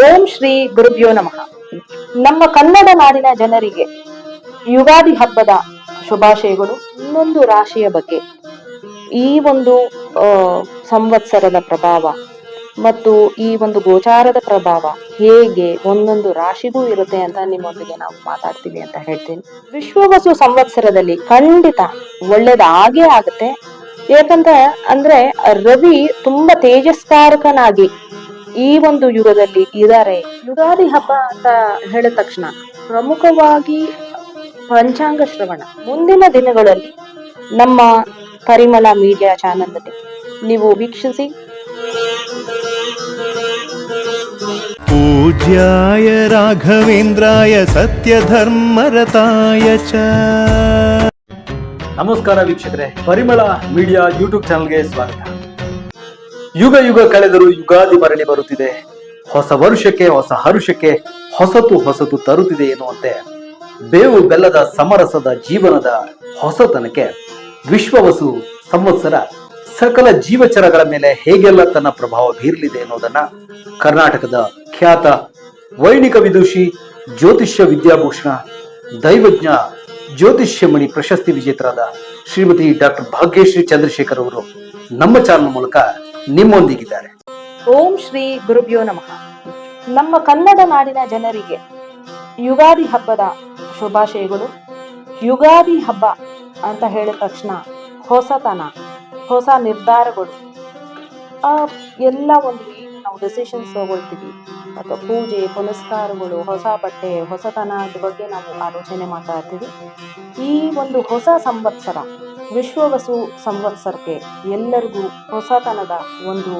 ಓಂ ಶ್ರೀ ಗುರುಭ್ಯೋ ನಮಃ. ನಮ್ಮ ಕನ್ನಡ ನಾಡಿನ ಜನರಿಗೆ ಯುಗಾದಿ ಹಬ್ಬದ ಶುಭಾಶಯಗಳು, ಇನ್ನೊಂದು ರಾಶಿಯ ಬಗ್ಗೆ. ಈ ಒಂದು ಸಂವತ್ಸರದ ಪ್ರಭಾವ ಮತ್ತು ಈ ಒಂದು ಗೋಚಾರದ ಪ್ರಭಾವ ಹೇಗೆ ಒಂದೊಂದು ರಾಶಿಗೂ ಇರುತ್ತೆ ಅಂತ ನಿಮ್ಮೊಂದಿಗೆ ನಾವು ಮಾತಾಡ್ತೀವಿ ಅಂತ ಹೇಳ್ತೀನಿ. ವಿಶ್ವವಸು ಸಂವತ್ಸರದಲ್ಲಿ ಖಂಡಿತ ಒಳ್ಳೇದಾಗೇ ಆಗುತ್ತೆ. ಯಾಕಂತ ಅಂದ್ರೆ ರವಿ ತುಂಬಾ ತೇಜಸ್ಕಾರಕನಾಗಿ ಈ ಒಂದು ಯುಗದಲ್ಲಿ ಇದ್ದಾರೆ ಯುಗಾದಿ ಹಬ್ಬ ಅಂತ ಹೇಳಿದ ತಕ್ಷಣ ಪ್ರಮುಖವಾಗಿ ಪಂಚಾಂಗ ಶ್ರವಣ ಮುಂದಿನ ದಿನಗಳಲ್ಲಿ ನಮ್ಮ ಪರಿಮಳ ಮೀಡಿಯಾ ಚಾನಲ್ನಲ್ಲಿ ನೀವು ವೀಕ್ಷಿಸಿ पूज्याय राघवेन्द्राय सत्यधर्मरताय च ನಮಸ್ಕಾರ ವೀಕ್ಷಕರೇ ಪರಿಮಳ ಮೀಡಿಯಾ ಯೂಟ್ಯೂಬ್ ಚಾನಲ್ಗೆ ಸ್ವಾಗತ ಯುಗ ಯುಗ ಕಳೆದರೂ ಯುಗಾದಿ ಮರಳಿ ಬರುತ್ತಿದೆ. ಹೊಸ ವರುಷಕ್ಕೆ, ಹೊಸ ಹರುಷಕ್ಕೆ ಹೊಸತು ಹೊಸತು ತರುತ್ತಿದೆ ಎನ್ನುವಂತೆ ಬೇವು ಬೆಲ್ಲದ ಸಮರಸದ ಜೀವನದ ಹೊಸತನಕ್ಕೆ ವಿಶ್ವವಸು ಸಂವತ್ಸರ ಸಕಲ ಜೀವಚರಗಳ ಮೇಲೆ ಹೇಗೆಲ್ಲ ತನ್ನ ಪ್ರಭಾವ ಬೀರಲಿದೆ ಎನ್ನುವುದನ್ನ ಕರ್ನಾಟಕದ ಖ್ಯಾತ ವೈಣಿಕ ವಿದೂಷಿ ಜ್ಯೋತಿಷ್ಯ ವಿದ್ಯಾಭೂಷಣ, ದೈವಜ್ಞ ಜ್ಯೋತಿಷ್ಯಮಣಿ ಪ್ರಶಸ್ತಿ ವಿಜೇತರಾದ ಶ್ರೀಮತಿ ಡಾಕ್ಟರ್ ಭಾಗ್ಯಶ್ರೀ ಚಂದ್ರಶೇಖರ್ ಅವರು ನಮ್ಮ ಚಾನಲ್ ಮೂಲಕ ನಿಮ್ಮೊಂದಿಗಿದ್ದಾರೆ. ಓಂ ಶ್ರೀ ಗುರುಭ್ಯೋ ನಮಃ. ನಮ್ಮ ಕನ್ನಡ ನಾಡಿನ ಜನರಿಗೆ ಯುಗಾದಿ ಹಬ್ಬದ ಶುಭಾಶಯಗಳು. ಯುಗಾದಿ ಹಬ್ಬ ಅಂತ ಹೇಳಿದ ತಕ್ಷಣ ಹೊಸತನ ಹೊಸ ನಿರ್ಧಾರಗಳು. ಎಲ್ಲ ಒಂದು ನಾವು ಡೆಸಿಷನ್ಸ್ ತಗೊಳ್ತೀವಿ. ಅಥವಾ ಪೂಜೆ, ಪುನಸ್ಕಾರಗಳು, ಹೊಸ ಬಟ್ಟೆ ಹೊಸತನದ ಬಗ್ಗೆ ನಾವು ಆಲೋಚನೆ ಮಾಡ್ತಾ ಇರ್ತೀವಿ. ಈ ಒಂದು ಹೊಸ ಸಂವತ್ಸರ ವಿಶ್ವವಸು ಸಂವತ್ಸರಕ್ಕೆ ಎಲ್ಲರಿಗೂ ಹೊಸತನದ ಒಂದು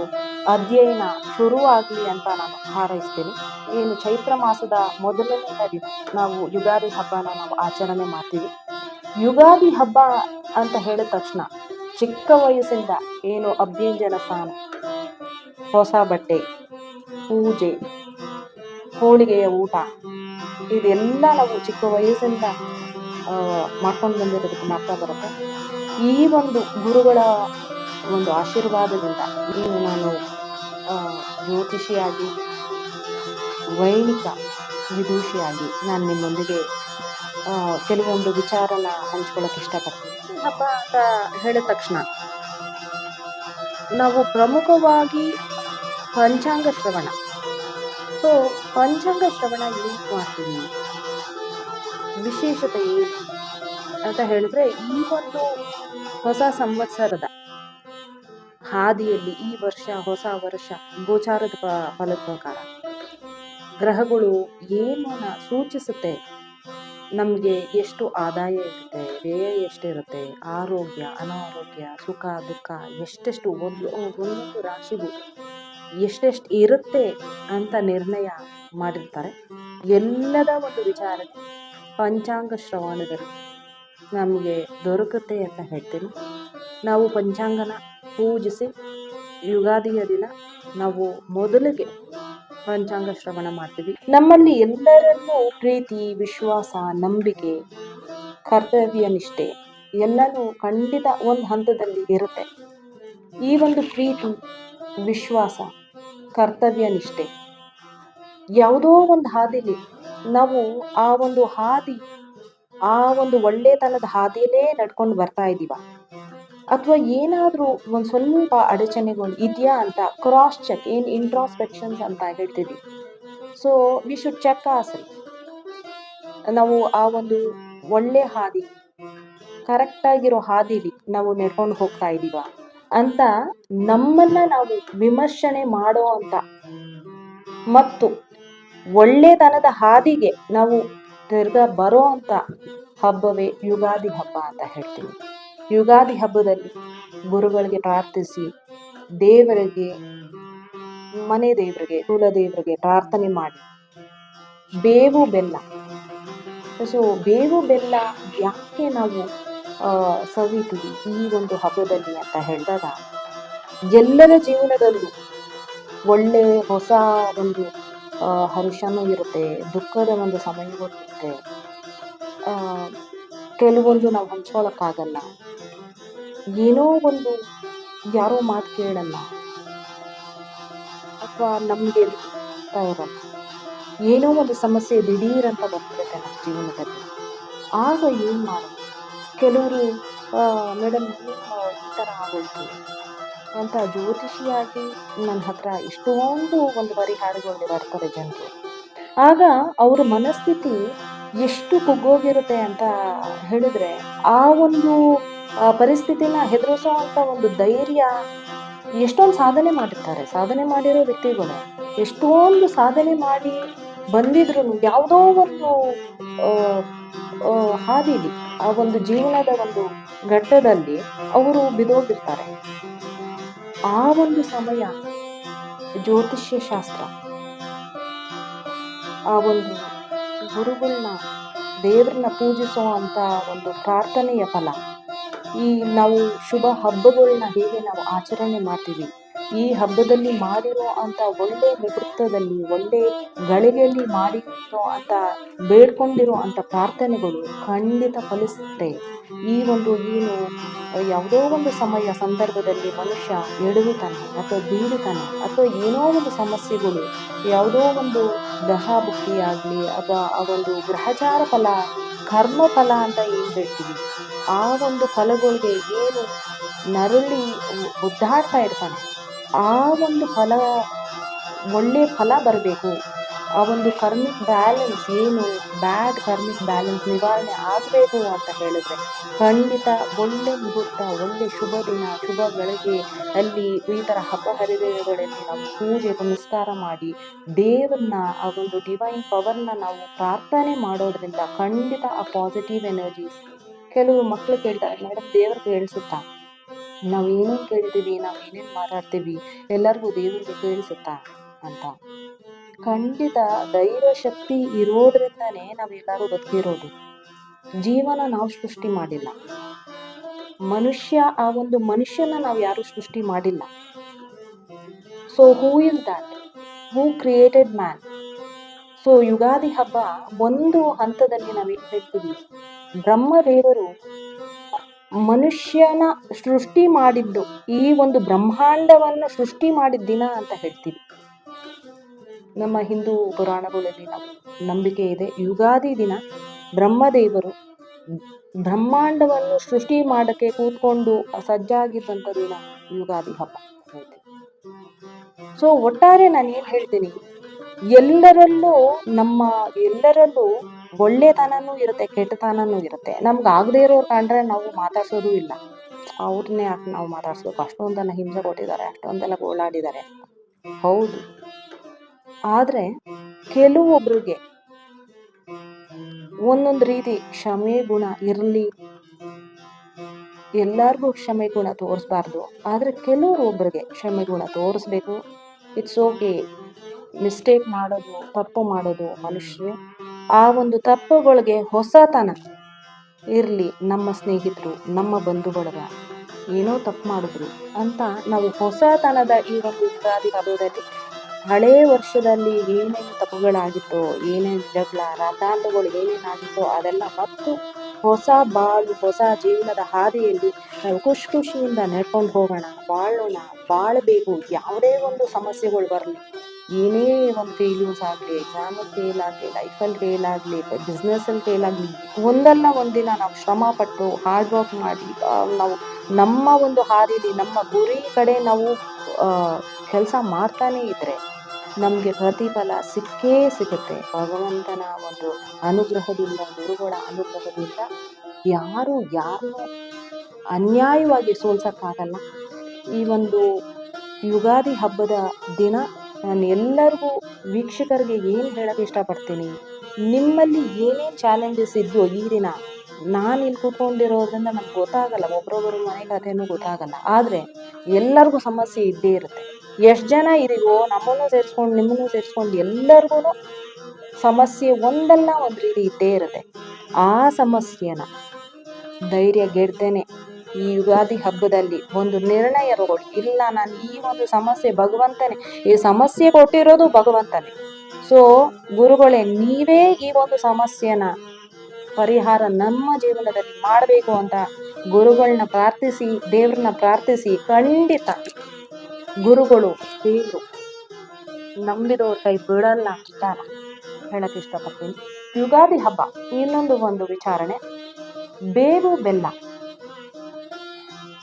ಅಧ್ಯಯನ ಶುರುವಾಗಲಿ ಅಂತ ನಾನು ಹಾರೈಸ್ತೀನಿ. ಏನು ಚೈತ್ರ ಮಾಸದ ಮೊದಲನೇ ದಿನ ನಾವು ಯುಗಾದಿ ಹಬ್ಬನ ನಾವು ಆಚರಣೆ ಮಾಡ್ತೀವಿ. ಯುಗಾದಿ ಹಬ್ಬ ಅಂತ ಹೇಳಿದ ತಕ್ಷಣ ಚಿಕ್ಕ ವಯಸ್ಸಿಂದ ಏನು ಅಭ್ಯಂಜನ ಸ್ನಾನ, ಹೊಸ ಬಟ್ಟೆ, ಪೂಜೆ, ಹೋಳಿಗೆಯ ಊಟ, ಇದೆಲ್ಲ ನಾವು ಚಿಕ್ಕ ವಯಸ್ಸಿಂದ ಮಾಡ್ಕೊಂಡು ಬಂದಿರೋದಕ್ಕೆ ಮಾಡ್ತಾ ಬರುತ್ತೆ. ಈ ಒಂದು ಗುರುಗಳ ಒಂದು ಆಶೀರ್ವಾದದಿಂದ ಇನ್ನು ನಾನು ಜ್ಯೋತಿಷಿಯಾಗಿ, ವೈಣಿಕ ವಿದೂಷಿಯಾಗಿ ನಾನು ನಿಮ್ಮೊಂದಿಗೆ ಕೆಲವೊಂದು ವಿಚಾರನ ಹಂಚ್ಕೊಳ್ಳೋಕೆ ಇಷ್ಟಪಡ್ತೀನಿ. ಹಬ್ಬ ಅಂತ ಹೇಳಿದ ತಕ್ಷಣ ನಾವು ಪ್ರಮುಖವಾಗಿ ಪಂಚಾಂಗ ಶ್ರವಣ. ಸೊ ಪಂಚಾಂಗ ಶ್ರವಣ ಯೂಸ್ ಮಾಡ್ತೀನಿ ವಿಶೇಷತೆ ಏನು ಅಂತ ಹೇಳಿದ್ರೆ ಈ ಒಂದು ಹೊಸ ಸಂವತ್ಸರದ ಹಾದಿಯಲ್ಲಿ ಈ ವರ್ಷ ಹೊಸ ವರ್ಷ ಗೋಚಾರದ ಫಲ ಫಲದ ಪ್ರಕಾರ ಗ್ರಹಗಳು ಏನನ್ನ ಸೂಚಿಸುತ್ತೆ? ನಮಗೆ ಎಷ್ಟು ಆದಾಯ ಇರುತ್ತೆ? ವ್ಯಯ ಎಷ್ಟಿರುತ್ತೆ? ಆರೋಗ್ಯ, ಅನಾರೋಗ್ಯ, ಸುಖ, ದುಃಖ ಎಷ್ಟೆಷ್ಟು ಒಂದು, ಒಂದೊಂದು ರಾಶಿಗೂ ಎಷ್ಟೆಷ್ಟು ಇರುತ್ತೆ ಅಂತ ನಿರ್ಣಯ ಮಾಡಿರ್ತಾರೆ. ಎಲ್ಲದ ಒಂದು ವಿಚಾರ. ಪಂಚಾಂಗ ಶ್ರವಣದಲ್ಲಿ ನಮಗೆ ದೊರಕುತ್ತೆ ಅಂತ ಹೇಳ್ತೀನಿ. ನಾವು ಪಂಚಾಂಗನ ಪೂಜಿಸಿ ಯುಗಾದಿಯ ದಿನ ನಾವು ಮೊದಲಿಗೆ ಪಂಚಾಂಗ ಶ್ರವಣ ಮಾಡ್ತೀವಿ. ನಮ್ಮಲ್ಲಿ ಎಲ್ಲರನ್ನೂ ಪ್ರೀತಿ, ವಿಶ್ವಾಸ, ನಂಬಿಕೆ, ಕರ್ತವ್ಯ ನಿಷ್ಠೆ ಎಲ್ಲನೂ ಖಂಡಿತ ಒಂದು ಹಂತದಲ್ಲಿ ಇರುತ್ತೆ. ಈ ಒಂದು ಪ್ರೀತಿ, ವಿಶ್ವಾಸ, ಕರ್ತವ್ಯ ನಿಷ್ಠೆ ಯಾವುದೋ ಒಂದು ಹಾದಿಲಿ ನಾವು ಆ ಒಂದು ಹಾದಿ ಆ ಒಂದು ಒಳ್ಳೆತನದ ಹಾದಿಯಲ್ಲೇ ನಡ್ಕೊಂಡು ಬರ್ತಾ ಇದ್ದೀವ ಅಥವಾ ಏನಾದರೂ ಒಂದು ಸ್ವಲ್ಪ ಅಡಚಣೆಗಳು ಇದೆಯಾ ಅಂತ ಕ್ರಾಸ್ ಚೆಕ್ ಏನು ಇಂಟ್ರಾಸ್ಪೆಕ್ಷನ್ಸ್ ಅಂತ ಹೇಳ್ತೀವಿ ಸೊ ವಿ ಶುಡ್ ಚೆಕ್ ಆಸಲ್ ನಾವು ಆ ಒಂದು ಒಳ್ಳೆ ಹಾದಿ ಕರೆಕ್ಟಾಗಿರೋ ಹಾದಿಲಿ ನಾವು ನಡ್ಕೊಂಡು ಹೋಗ್ತಾ ಇದ್ದೀವ ಅಂತ ನಮ್ಮನ್ನ ನಾವು ವಿಮರ್ಶನೆ ಮಾಡೋ ಅಂತ. ಮತ್ತು ಒಳ್ಳೆತನದ ಹಾದಿಗೆ ನಾವು ತಿರ್ಗಾ ಬರೋ ಅಂತ ಹಬ್ಬವೇ ಯುಗಾದಿ ಹಬ್ಬ ಅಂತ ಹೇಳ್ತೀವಿ. ಯುಗಾದಿ ಹಬ್ಬದಲ್ಲಿ ಗುರುಗಳಿಗೆ ಪ್ರಾರ್ಥಿಸಿ ದೇವರಿಗೆ, ಮನೆ ದೇವರಿಗೆ, ಕುಲ ದೇವರಿಗೆ ಪ್ರಾರ್ಥನೆ ಮಾಡಿ. ಬೇವು ಬೆಲ್ಲ. ಸೊ ಬೇವು ಬೆಲ್ಲ ಯಾಕೆ ನಾವು ಸವಿತೀವಿ ಈ ಒಂದು ಹಬ್ಬದಲ್ಲಿ ಅಂತ ಹೇಳಿದಾಗ ಎಲ್ಲರ ಜೀವನದಲ್ಲೂ ಒಳ್ಳೆ ಹೊಸ ಒಂದು ಹರುಷನೂ ಇರುತ್ತೆ. ದುಃಖದ ಒಂದು ಸಮಯವೂ ಇರುತ್ತೆ. ಕೆಲವೊಂದು ನಾವು ಹಂಚ್ಕೊಳಕ್ಕಾಗಲ್ಲ. ಏನೋ ಒಂದು ಯಾರೋ ಮಾತು ಕೇಳಲ್ಲ. ಅಥವಾ ನಮಗೆ ಇರಲ್ಲ. ಏನೋ ಒಂದು ಸಮಸ್ಯೆ ದಿಢೀರಂತ ಬಂದ್ಬಿಡುತ್ತೆ ನಮ್ಮ ಜೀವನದಲ್ಲಿ. ಆಗ ಏನು ಮಾಡೋದು? ಕೆಲವರು ಮೇಡಮ್ ಈ ಥರ ಆಗೋಯ್ತು? ಅಂತ ಜ್ಯೋತಿಷಿಯಾಗಿ ನನ್ನ ಹತ್ರ ಎಷ್ಟೊಂದು ಒಂದು ಪರಿಹಾರಗಳು ಬರ್ತಾರೆ ಜನರು. ಆಗ ಅವರ ಮನಸ್ಥಿತಿ ಎಷ್ಟು ಕುಗ್ಗೋಗಿರುತ್ತೆ ಅಂತ ಹೇಳಿದ್ರೆ ಆ ಒಂದು ಪರಿಸ್ಥಿತಿನ ಪರಿಸ್ಥಿತಿನ ಅಂತ ಒಂದು ಧೈರ್ಯ ಎಷ್ಟೊಂದು ಸಾಧನೆ ಮಾಡಿರ್ತಾರೆ. ಸಾಧನೆ ಮಾಡಿರೋ ವ್ಯಕ್ತಿಗಳು ಎಷ್ಟೊಂದು ಸಾಧನೆ ಮಾಡಿ ಬಂದಿದ್ರು ಯಾವುದೋ ಒಂದು ಹಾದಿಲಿ, ಆ ಒಂದು ಜೀವನದ ಒಂದು ಘಟ್ಟದಲ್ಲಿ ಅವರು ಬಿದೋಗಿರ್ತಾರೆ. ಆ ಒಂದು ಸಮಯ ಜ್ಯೋತಿಷ್ಯ ಶಾಸ್ತ್ರ. ಆ ಒಂದು ಗುರುಗಳನ್ನ ದೇವ್ರನ್ನ ಪೂಜಿಸೋ ಅಂತ ಒಂದು ಪ್ರಾರ್ಥನೆಯ ಫಲ. ಈ ನಾವು ಶುಭ ಹಬ್ಬಗಳನ್ನ ಹೇಗೆ ನಾವು ಆಚರಣೆ ಮಾಡ್ತೀವಿ? ಈ ಹಬ್ಬದಲ್ಲಿ ಮಾಡಿರೋ ಅಂತ ಒಳ್ಳೆ ಮುಹೂರ್ತದಲ್ಲಿ ಒಳ್ಳೆ ಗಳಿಗೆಯಲ್ಲಿ ಮಾಡಿರೋ ಅಂತ ಬೇಡ್ಕೊಂಡಿರೋ ಅಂತ ಪ್ರಾರ್ಥನೆಗಳು ಖಂಡಿತ ಫಲಿಸುತ್ತೆ. ಈ ಒಂದು ಏನು, ಯಾವುದೋ ಒಂದು ಸಮಯ, ಸಂದರ್ಭದಲ್ಲಿ ಮನುಷ್ಯ ಎಡವುತ್ತಾನೆ ಅಥವಾ ಬೀಳುತ್ತಾನೆ ಅಥವಾ ಏನೋ ಒಂದು ಸಮಸ್ಯೆಗಳು, ಯಾವುದೋ ಒಂದು ದಹಾಭುಕ್ತಿ ಆಗಲಿ ಅಥವಾ ಆ ಒಂದು ಗ್ರಹಚಾರ ಫಲ, ಕರ್ಮ ಫಲ ಅಂತ ಏನು ಹೇಳ್ತೀವಿ ಆ ಒಂದು ಫಲಗಳಿಗೆ ಏನು ನರಳಿ ಒದ್ದಾಡ್ತಾ ಇರ್ತಾನೆ. ಆ ಒಂದು ಫಲ ಒಳ್ಳೆಯ ಫಲ ಬರಬೇಕು. ಆ ಒಂದು ಕರ್ಮಿಕ್ ಬ್ಯಾಲೆನ್ಸ್ ಏನು ಬ್ಯಾಡ್ ಕರ್ಮಿಕ್ ಬ್ಯಾಲೆನ್ಸ್ ನಿವಾರಣೆ ಆಗಬೇಕು ಅಂತ ಹೇಳಿದ್ರೆ, ಖಂಡಿತ ಒಳ್ಳೆ ಮುಹೂರ್ತ, ಒಳ್ಳೆ ಶುಭ ದಿನ, ಶುಭ ಬೆಳಗ್ಗೆ ಅಲ್ಲಿ ಈ ಥರ ಹಬ್ಬ ಹರಿದಿನಗಳಲ್ಲಿ ನಾವು ಪೂಜೆ ಪುನಸ್ಕಾರ ಮಾಡಿ ದೇವರನ್ನ ಆ ಒಂದು ಡಿವೈನ್ ಪವರ್ನ ನಾವು ಪ್ರಾರ್ಥನೆ ಮಾಡೋದ್ರಿಂದ ಖಂಡಿತ ಆ ಪಾಸಿಟಿವ್ ಎನರ್ಜೀಸ್ ಕೆಲವು ಮಕ್ಕಳು ಕೇಳ್ತಾರೆ, ಮೇಡಮ್, ದೇವ್ರು ಕೇಳಿಸುತ್ತಾ? ನಾವು ಏನೇನು ಕೇಳ್ತೀವಿ ನಾವು ಏನೇನು ಮಾತಾಡ್ತೀವಿ, ಎಲ್ಲರಿಗೂ ದೇವರಿಗೆ ಕೇಳಿಸುತ್ತಾ ಅಂತ. ಖಂಡಿತ ಧೈರ್ಯ ಶಕ್ತಿ ಇರೋದ್ರಿಂದನೇ ನಾವೆಲ್ಲರೂ ಬದುಕಿರೋದು. ಜೀವನ ನಾವು ಸೃಷ್ಟಿ ಮಾಡಿಲ್ಲ. ಮನುಷ್ಯ ಆ ಒಂದು ಮನುಷ್ಯನ ನಾವು ಯಾರು ಸೃಷ್ಟಿ ಮಾಡಿಲ್ಲ. So who is that who created man so Yugadi ಹಬ್ಬ ಒಂದು ಹಂತದಲ್ಲಿ ನಾವು ಹೇಳ್ತೀವಿ? ಬ್ರಹ್ಮದೇವರು ಮನುಷ್ಯನ ಸೃಷ್ಟಿ ಮಾಡಿದ್ದು, ಈ ಒಂದು ಬ್ರಹ್ಮಾಂಡವನ್ನು ಸೃಷ್ಟಿ ಮಾಡಿದ ದಿನ ಅಂತ ಹೇಳ್ತೀವಿ. ನಮ್ಮ ಹಿಂದೂ ಪುರಾಣಗಳಲ್ಲಿ ನಾವು ನಂಬಿಕೆ ಇದೆ. ಯುಗಾದಿ ದಿನ ಬ್ರಹ್ಮದೇವರು ಬ್ರಹ್ಮಾಂಡವನ್ನು ಸೃಷ್ಟಿ ಮಾಡಕ್ಕೆ ಕೂತ್ಕೊಂಡು ಸಜ್ಜಾಗಿದ್ದಂಥ ದಿನ ಯುಗಾದಿ ಹಬ್ಬ ಸೊ ಒಟ್ಟಾರೆ ನಾನು ಏನು ಹೇಳ್ತೀನಿ? ಎಲ್ಲರಲ್ಲೂ ನಮ್ಮ ಎಲ್ಲರಲ್ಲೂ ಒಳ್ಳೆತನನೂ ಇರುತ್ತೆ, ಕೆಟ್ಟತನನೂ ಇರುತ್ತೆ. ನಮ್ಗೆ ಆಗದೇ ಇರೋರು ಕಂಡ್ರೆ ನಾವು ಮಾತಾಡ್ಸೋದು ಇಲ್ಲ. ಅವ್ರನ್ನೇ ಯಾಕೆ ನಾವು ಮಾತಾಡ್ಸ್ಬೇಕು? ಅಷ್ಟೊಂದೆಲ್ಲ ಹಿಂಸೆ ಕೊಟ್ಟಿದ್ದಾರೆ, ಅಷ್ಟೊಂದೆಲ್ಲ ಗೋಳಾಡಿದ್ದಾರೆ. ಹೌದು. ಆದರೆ ಕೆಲವೊಬ್ರಿಗೆ ಒಂದೊಂದು ರೀತಿ ಕ್ಷಮೆ ಗುಣ ಇರಲಿ, ಎಲ್ಲರಿಗೂ ಕ್ಷಮೆ ಗುಣ ತೋರಿಸ್ಬಾರ್ದು. ಆದರೆ ಕೆಲವರು ಒಬ್ರಿಗೆ ಕ್ಷಮೆ ಗುಣ ತೋರಿಸ್ಬೇಕು. ಇಟ್ಸ್ ಓಕೆ ಮಿಸ್ಟೇಕ್ ಮಾಡೋದು, ತಪ್ಪು ಮಾಡೋದು ಮನುಷ್ಯರು. ಆ ಒಂದು ತಪ್ಪುಗಳಿಗೆ ಹೊಸತನ. ಇರಲಿ, ನಮ್ಮ ಸ್ನೇಹಿತರು, ನಮ್ಮ ಬಂಧು ಬಳಗ ಏನೋ ತಪ್ಪು ಮಾಡಿದ್ರು ಅಂತ ನಾವು ಹೊಸತನದ ಈ ಒಂದು ಯುಗಾದಿ ಹಬ್ಬದಲ್ಲಿ ಹಳೇ ವರ್ಷದಲ್ಲಿ ಏನೇನು ತಪ್ಪುಗಳಾಗಿತ್ತೋ, ಏನೇನು ಜಗಳ ರಾತಾಂತಗಳು ಏನೇನಾಗಿತ್ತೋ ಅದೆಲ್ಲ ಮತ್ತು ಹೊಸ ಬಾಳು, ಹೊಸ ಜೀವನದ ಹಾದಿಯಲ್ಲಿ ನಾವು ಖುಷಿ ಖುಷಿಯಿಂದ ನಡ್ಕೊಂಡು ಹೋಗೋಣ, ಬಾಳೋಣ, ಬಾಳಬೇಕು, ಯಾವುದೇ ಒಂದು ಸಮಸ್ಯೆಗಳು ಬರಲಿ. ಏನೇ ಒಂದು ಫೇಲ್ಯೂರ್ಸ್ ಆಗಲಿ ಎಕ್ಸಾಮಲ್ಲಿ ಫೇಲ್ ಆಗಲಿ ಲೈಫಲ್ಲಿ ಫೇಲ್ ಆಗಲಿ ಬಿಸ್ನೆಸ್ಸಲ್ಲಿ ಫೇಲ್ ಆಗಲಿ, ಒಂದಲ್ಲ ಒಂದಿನ ನಾವು ಶ್ರಮ ಪಟ್ಟು ಹಾರ್ಡ್ ವರ್ಕ್ ಮಾಡಿ ನಾವು ನಮ್ಮ ಒಂದು ಹಾದಿಲಿ, ನಮ್ಮ ಗುರಿ ಕಡೆ ನಾವು ಕೆಲಸ ಮಾಡ್ತಾನೇ ಇದ್ರೆ ನಮಗೆ ಪ್ರತಿಫಲ ಸಿಕ್ಕೇ ಸಿಗುತ್ತೆ. ಭಗವಂತನ ಒಂದು ಅನುಗ್ರಹದಿಂದ, ಗುರುಗಳ ಅನುಗ್ರಹದಿಂದ ಯಾರು ಯಾರು ಅನ್ಯಾಯವಾಗಿ ಸೋಲ್ಸೋಕ್ಕಾಗಲ್ಲ. ಈ ಒಂದು ಯುಗಾದಿ ಹಬ್ಬದ ದಿನ ನಾನು ಎಲ್ಲರಿಗೂ ವೀಕ್ಷಕರಿಗೆ ಏನು ಹೇಳಕ್ಕೆ ಇಷ್ಟಪಡ್ತೀನಿ? ನಿಮ್ಮಲ್ಲಿ ಏನೇ ಚಾಲೆಂಜಸ್ ಇದೆಯೋ ಈ ದಿನ ನಾನು ಇಲ್ಲಿ ಕೂತ್ಕೊಂಡಿರೋದ್ರಿಂದ ನಮ್ಗೆ ಗೊತ್ತಾಗಲ್ಲ ಒಬ್ರೊಬ್ಬರ ಮನೆ ಕಥೆನೂ ಗೊತ್ತಾಗಲ್ಲ. ಆದರೆ ಎಲ್ಲರಿಗೂ ಸಮಸ್ಯೆ ಇದ್ದೇ ಇರುತ್ತೆ. ಎಷ್ಟು ಜನ ಇದೀವೋ, ನಮ್ಮನ್ನು ಸೇರಿಸ್ಕೊಂಡು, ನಿಮ್ಮನ್ನು ಸೇರಿಸ್ಕೊಂಡು ಎಲ್ಲರಿಗೂ ಸಮಸ್ಯೆ ಒಂದಲ್ಲ ಒಂದು ರೀತಿ ಇದ್ದೇ ಇರುತ್ತೆ. ಆ ಸಮಸ್ಯೆನ ಧೈರ್ಯ ಗೆಡ್ದೇನೆ ಈ ಯುಗಾದಿ ಹಬ್ಬದಲ್ಲಿ ಒಂದು ನಿರ್ಣಯ ತಗೊಳ್ಳಿ. ಇಲ್ಲ, ನಾನು ಈ ಒಂದು ಸಮಸ್ಯೆ ಭಗವಂತನೇ, ಈ ಸಮಸ್ಯೆ ಕೊಟ್ಟಿರೋದು ಭಗವಂತನೇ. ಸೊ ಗುರುಗಳೇ, ನೀವೇ ಈ ಒಂದು ಸಮಸ್ಯೆನ ಪರಿಹಾರ ನಮ್ಮ ಜೀವನದಲ್ಲಿ ಮಾಡಬೇಕು ಅಂತ ಗುರುಗಳನ್ನ ಪ್ರಾರ್ಥಿಸಿ, ದೇವ್ರನ್ನ ಪ್ರಾರ್ಥಿಸಿ ಖಂಡಿತ ಗುರುಗಳು ದೇವರು ನಂಬಿದವ್ರ ಕೈ ಬಿಡಲ್ಲ ಅಂತ ಹೇಳಕ್ ಇಷ್ಟಪಡ್ತೀನಿ. ಯುಗಾದಿ ಹಬ್ಬ ಇನ್ನೊಂದು ಒಂದು ವಿಚಾರಣೆ. ಬೇವು ಬೆಲ್ಲ.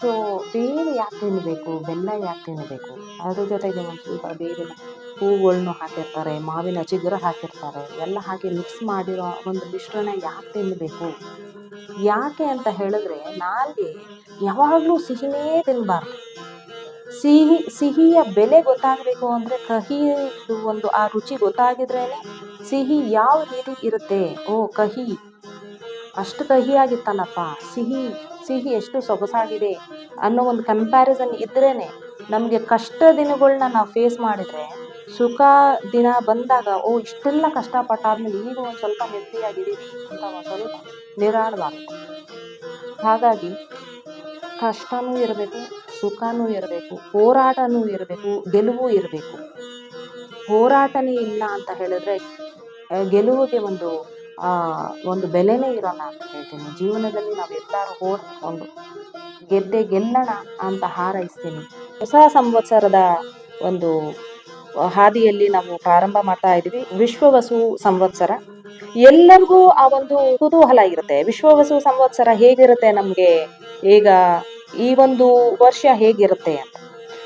ಸೊ ಬೇರೆ ಯಾಕೆ ತಿನ್ನಬೇಕು ಬೆಲ್ಲ ಯಾಕೆ ತಿನ್ನಬೇಕು ಅದ್ರ ಜೊತೆಗೆ ಒಂದು ಸ್ವಲ್ಪ ಬೇವಿನ ಹೂವುಗಳನ್ನು ಹಾಕಿರ್ತಾರೆ, ಮಾವಿನ ಚಿಗುರು ಹಾಕಿರ್ತಾರೆ, ಎಲ್ಲ ಹಾಕಿ ಮಿಕ್ಸ್ ಮಾಡಿರೋ ಒಂದು ಮಿಶ್ರಣ ಯಾಕೆ ತಿನ್ನಬೇಕು ಯಾಕೆ ಅಂತ ಹೇಳಿದ್ರೆ ನಾಲ್ಗೆ ಯಾವಾಗಲೂ ಸಿಹಿನೇ ತಿನ್ನಬಾರ್ದು ಸಿಹಿ, ಸಿಹಿಯ ಬೆಲೆ ಗೊತ್ತಾಗಬೇಕು ಅಂದರೆ ಕಹಿ ಒಂದು ಆ ರುಚಿ ಗೊತ್ತಾಗಿದ್ರೇನೆ ಸಿಹಿ ಯಾವ ರೀತಿ ಇರುತ್ತೆ? ಓ ಕಹಿ. ಅಷ್ಟು ಕಹಿಯಾಗಿತ್ತಲ್ಲಪ್ಪ. ಸಿಹಿ ಸಿಹಿ ಎಷ್ಟು ಸೊಗಸಾಗಿದೆ ಅನ್ನೋ ಒಂದು ಕಂಪ್ಯಾರಿಸನ್ ಇದ್ರೇನೆ ನಮಗೆ ಕಷ್ಟ ದಿನಗಳನ್ನ ನಾವು ಫೇಸ್ ಮಾಡಿದ್ರೆ ಸುಖ ದಿನ ಬಂದಾಗ, ಓ, ಇಷ್ಟೆಲ್ಲ ಕಷ್ಟಪಟ್ಟಾದ್ಮೇಲೆ ಈಗ ಒಂದು ಸ್ವಲ್ಪ ನೆಮ್ಮದಿಯಾಗಿದ್ದೀವಿ ಅಂತ ಒಂದು ಸ್ವಲ್ಪ ನಿರಾಳವಾಗುತ್ತೆ ಹಾಗಾಗಿ ಕಷ್ಟನೂ ಇರಬೇಕು, ಸುಖನೂ ಇರಬೇಕು, ಹೋರಾಟನೂ ಇರಬೇಕು, ಗೆಲುವು ಇರಬೇಕು. ಹೋರಾಟನೇ ಇಲ್ಲ ಅಂತ ಹೇಳಿದ್ರೆ ಗೆಲುವಿಗೆ ಒಂದು ಒಂದು ಬೆಲೆನೇ ಇರೋಣ ಅಂತ ಹೇಳ್ತೀನಿ. ಜೀವನದಲ್ಲಿ ನಾವು ಎಲ್ಲರೂ ಹೋರಾಡ್ಕೊಂಡು ಗೆದ್ದೆ ಗೆಲ್ಲೋಣ ಅಂತ ಹಾರೈಸ್ತೀನಿ ಹೊಸ ಸಂವತ್ಸರದ ಒಂದು ಹಾದಿಯಲ್ಲಿ ನಾವು ಪ್ರಾರಂಭ ಮಾಡ್ತಾ ಇದ್ದೀವಿ. ವಿಶ್ವವಸು ಸಂವತ್ಸರ. ಎಲ್ಲರಿಗೂ ಆ ಒಂದು ಕುತೂಹಲ ಇರುತ್ತೆ. ವಿಶ್ವವಸು ಸಂವತ್ಸರ ಹೇಗಿರುತ್ತೆ ನಮಗೆ? ಈಗ ಈ ಒಂದು ವರ್ಷ ಹೇಗಿರುತ್ತೆ ಅಂತ.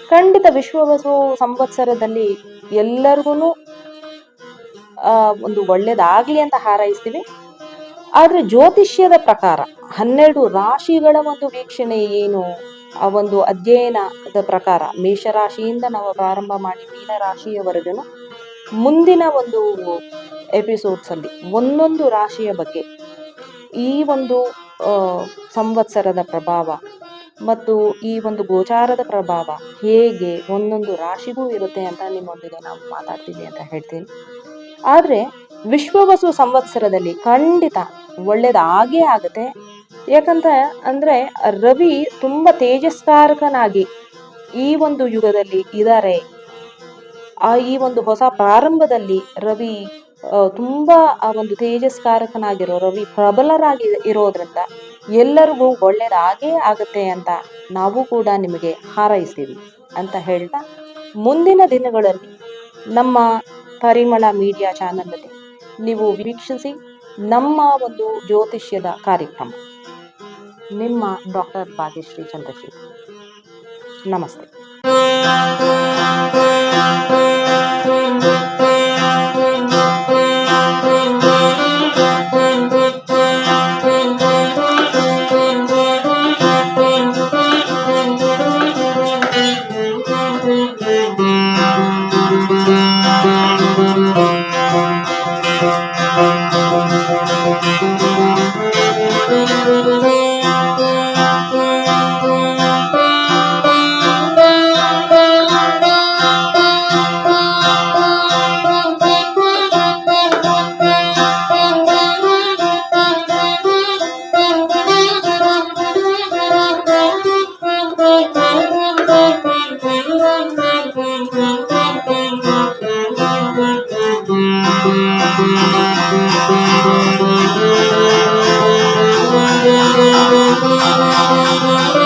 ಖಂಡಿತ ವಿಶ್ವವಸು ಸಂವತ್ಸರದಲ್ಲಿ ಎಲ್ಲರಿಗೂ ಒಂದು ಒಳ್ಳೇದಾಗ್ಲಿ ಅಂತ ಹಾರೈಸ್ತೀವಿ ಆದ್ರೆ ಜ್ಯೋತಿಷ್ಯದ ಪ್ರಕಾರ ಹನ್ನೆರಡು ರಾಶಿಗಳ ಒಂದು ವೀಕ್ಷಣೆ ಏನು? ಆ ಒಂದು ಅಧ್ಯಯನದ ಪ್ರಕಾರ ಮೇಷರಾಶಿಯಿಂದ ನಾವು ಪ್ರಾರಂಭ ಮಾಡಿ ಮೀನರಾಶಿಯವರೆಗೂ ಮುಂದಿನ ಒಂದು ಎಪಿಸೋಡ್ಸ್ ಅಲ್ಲಿ ಒಂದೊಂದು ರಾಶಿಯ ಬಗ್ಗೆ ಈ ಒಂದು ಸಂವತ್ಸರದ ಪ್ರಭಾವ ಮತ್ತು ಈ ಒಂದು ಗೋಚಾರದ ಪ್ರಭಾವ ಹೇಗೆ ಒಂದೊಂದು ರಾಶಿಗೂ ಇರುತ್ತೆ ಅಂತ ನಿಮ್ಮೊಂದಿಗೆ ನಾವು ಮಾತಾಡ್ತೀವಿ ಅಂತ ಹೇಳ್ತೀನಿ. ಆದರೆ ವಿಶ್ವವಸು ಸಂವತ್ಸರದಲ್ಲಿ ಖಂಡಿತ ಒಳ್ಳೇದಾಗೇ ಆಗುತ್ತೆ. ಯಾಕಂತ ಅಂದರೆ ರವಿ ತುಂಬ ತೇಜಸ್ಕಾರಕನಾಗಿ ಈ ಒಂದು ಯುಗದಲ್ಲಿ ಇದ್ದಾರೆ ಆ ಈ ಒಂದು ಹೊಸ ಪ್ರಾರಂಭದಲ್ಲಿ ರವಿ ತುಂಬ ಆ ಒಂದು ತೇಜಸ್ಕಾರಕನಾಗಿರೋ ರವಿ ಪ್ರಬಲರಾಗಿ ಇರೋದ್ರಿಂದ ಎಲ್ಲರಿಗೂ ಒಳ್ಳೆಯದಾಗೇ ಆಗುತ್ತೆ ಅಂತ ನಾವು ಕೂಡ ನಿಮಗೆ ಹಾರೈಸ್ತೀವಿ ಅಂತ ಹೇಳ್ತಾ ಮುಂದಿನ ದಿನಗಳಲ್ಲಿ ನಮ್ಮ ಪರಿಮಳ ಮೀಡಿಯಾ ಚಾನಲ್ನಲ್ಲಿ ನೀವು ವೀಕ್ಷಿಸಿ ನಮ್ಮ ಒಂದು ಜ್ಯೋತಿಷ್ಯದ ಕಾರ್ಯಕ್ರಮ. ನಿಮ್ಮ ಡಾಕ್ಟರ್ ಭಾಗ್ಯಶ್ರೀ ಚಂದ್ರಶೇಖರ್. ನಮಸ್ತೆ. Thank you.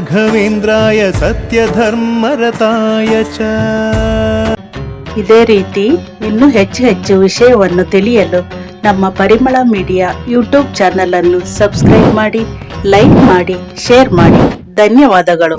ರಾಘವೇಂದ್ರಾಯ ಸತ್ಯಧರ್ಮರತಾಯ ಚ. ಇದೇ ರೀತಿ ಇನ್ನೂ ಹೆಚ್ಚು ಹೆಚ್ಚು ವಿಷಯವನ್ನು ತಿಳಿಯಲು ನಮ್ಮ ಪರಿಮಳ ಮೀಡಿಯಾ ಯೂಟ್ಯೂಬ್ ಚಾನೆಲ್ ಅನ್ನು ಸಬ್ಸ್ಕ್ರೈಬ್ ಮಾಡಿ, ಲೈಕ್ ಮಾಡಿ, ಶೇರ್ ಮಾಡಿ. ಧನ್ಯವಾದಗಳು.